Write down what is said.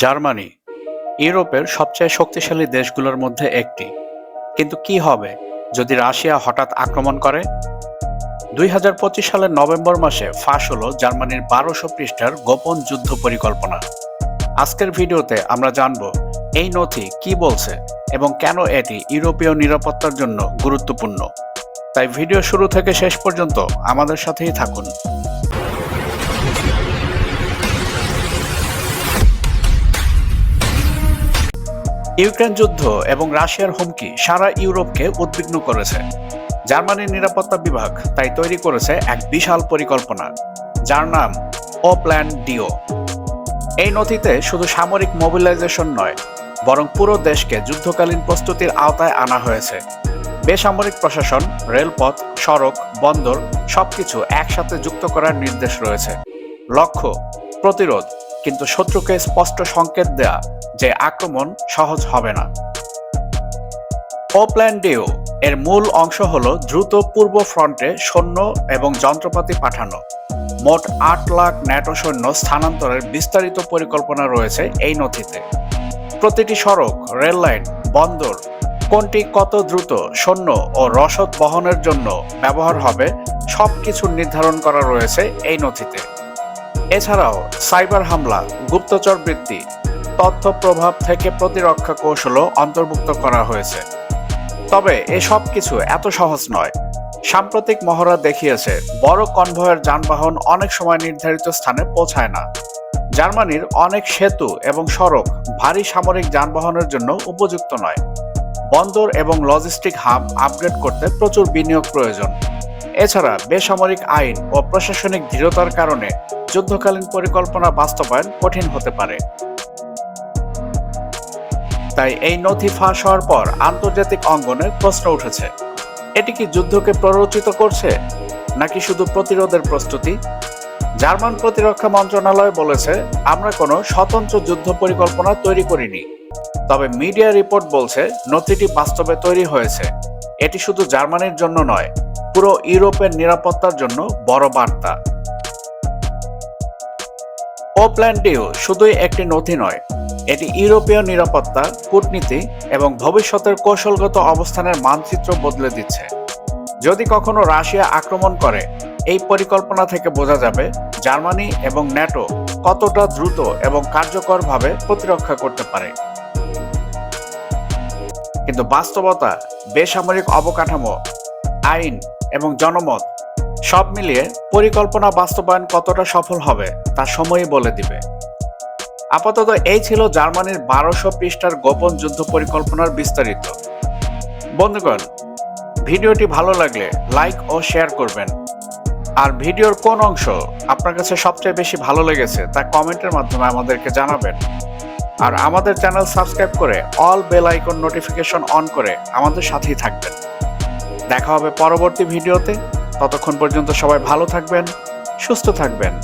Germany, ইউরোপের সবচেয়ে শক্তিশালী দেশগুলোর মধ্যে একটি। কিন্তু কি হবে যদি রাশিয়া হঠাৎ আক্রমণ করে? দুই হাজার পঁচিশ সালের নভেম্বর মাসে ফাঁস হলো জার্মানির বারোশো পৃষ্ঠার গোপন যুদ্ধ পরিকল্পনা। আজকের ভিডিওতে আমরা জানব এই নথি কি বলছে এবং কেন এটি ইউরোপীয় নিরাপত্তার জন্য গুরুত্বপূর্ণ। তাই ভিডিও শুরু থেকে শেষ পর্যন্ত আমাদের সাথেই থাকুন। ইউক্রেন যুদ্ধ এবং রাশিয়ার হুমকি সারা ইউরোপকে উদ্বিগ্ন করেছে। জার্মানির নিরাপত্তা বিভাগ তাই তৈরি করেছে এক বিশাল পরিকল্পনা, যার নাম ও প্ল্যান ডিও এই নথিতে শুধু সামরিক মোবিলাইজেশন নয়, বরং পুরো দেশকে যুদ্ধকালীন প্রস্তুতির আওতায় আনা হয়েছে। বেসামরিক প্রশাসন, রেলপথ, সড়ক, বন্দর সবকিছু একসাথে যুক্ত করার নির্দেশ রয়েছে। লক্ষ্য, প্রতিরোধ কিন্তু শত্রুকে স্পষ্ট সংকেত দেয়া যে আক্রমণ সহজ হবে না। ও প্ল্যান ডেও এর মূল অংশ হল দ্রুত পূর্ব ফ্রন্টে সৈন্য এবং যন্ত্রপাতি পাঠানো। মোট আট লাখ ন্যাটো সৈন্য স্থানান্তরের বিস্তারিত পরিকল্পনা রয়েছে এই নথিতে। প্রতিটি সড়ক, রেল লাইন, বন্দর, কোনটি কত দ্রুত সৈন্য ও রসদ বহনের জন্য ব্যবহার হবে সব সবকিছু নির্ধারণ করা রয়েছে এই নথিতে। এছাড়াও সাইবার হামলা, গুপ্তচর বৃত্তি, তথ্য প্রভাব থেকে প্রতিরক্ষা কৌশলও অন্তর্ভুক্ত করা হয়েছে। তবে এসব কিছু এত সহজ নয়। সাম্প্রতিক মহড়া দেখিয়েছে, বড় কনভয়ের যানবাহন অনেক সময় নির্ধারিত স্থানে পৌঁছায় না। জার্মানির অনেক সেতু এবং সড়ক ভারী সামরিক যানবাহনের জন্য উপযুক্ত নয়। বন্দর এবং লজিস্টিক হাব আপগ্রেড করতে প্রচুর বিনিয়োগ প্রয়োজন। এছাড়া বেসামরিক আইন ও প্রশাসনিক দৃঢ়তার কারণে যুদ্ধকালীন পরিকল্পনা বাস্তবায়ন কঠিন হতে পারে। তাই এই নথি ফাঁস হওয়ার পর আন্তর্জাতিক অঙ্গনে প্রশ্ন উঠেছে, এটি কি যুদ্ধকে প্ররোচিত করছে, নাকি শুধু প্রতিরোধের প্রস্তুতি? জার্মান প্রতিরক্ষা মন্ত্রণালয় বলেছে, আমরা কোনো স্বতন্ত্র যুদ্ধ পরিকল্পনা তৈরি করিনি। তবে মিডিয়া রিপোর্ট বলছে, নথিটি বাস্তবে তৈরি হয়েছে। এটি শুধু জার্মানির জন্য নয়, পুরো ইউরোপের নিরাপত্তার জন্য বড় বার্তা। ও প্ল্যান ডিও শুধুই একটি নথি নয়, এটি ইউরোপীয় নিরাপত্তা, কূটনীতি এবং ভবিষ্যতের কৌশলগত অবস্থানের মানচিত্র বদলে দিচ্ছে। যদি কখনো রাশিয়া আক্রমণ করে, এই পরিকল্পনা থেকে বোঝা যাবে জার্মানি এবং ন্যাটো কতটা দ্রুত এবং কার্যকরভাবে প্রতিরক্ষা করতে পারে। কিন্তু বাস্তবতা, বেসামরিক অবকাঠামো, আইন এবং জনমত সব মিলিয়ে পরিকল্পনা বাস্তবায়ন কতটা সফল হবে, তা সময়ই বলে দিবে। আপাতত এই ছিল জার্মানির বারোশো পৃষ্ঠার গোপন যুদ্ধ পরিকল্পনার বিস্তারিত। বন্ধুগণ, ভিডিওটি ভালো লাগলে লাইক ও শেয়ার করবেন। আর ভিডিওর কোন অংশ আপনার কাছে সবচেয়ে বেশি ভালো লেগেছে, তা কমেন্টের মাধ্যমে আমাদেরকে জানাবেন। আর আমাদের চ্যানেল সাবস্ক্রাইব করে all bell icon notification on করে আমাদের সাথেই থাকবেন। দেখা হবে পরবর্তী ভিডিওতে। ততক্ষণ পর্যন্ত সবাই ভালো থাকবেন সুস্থ থাকবেন।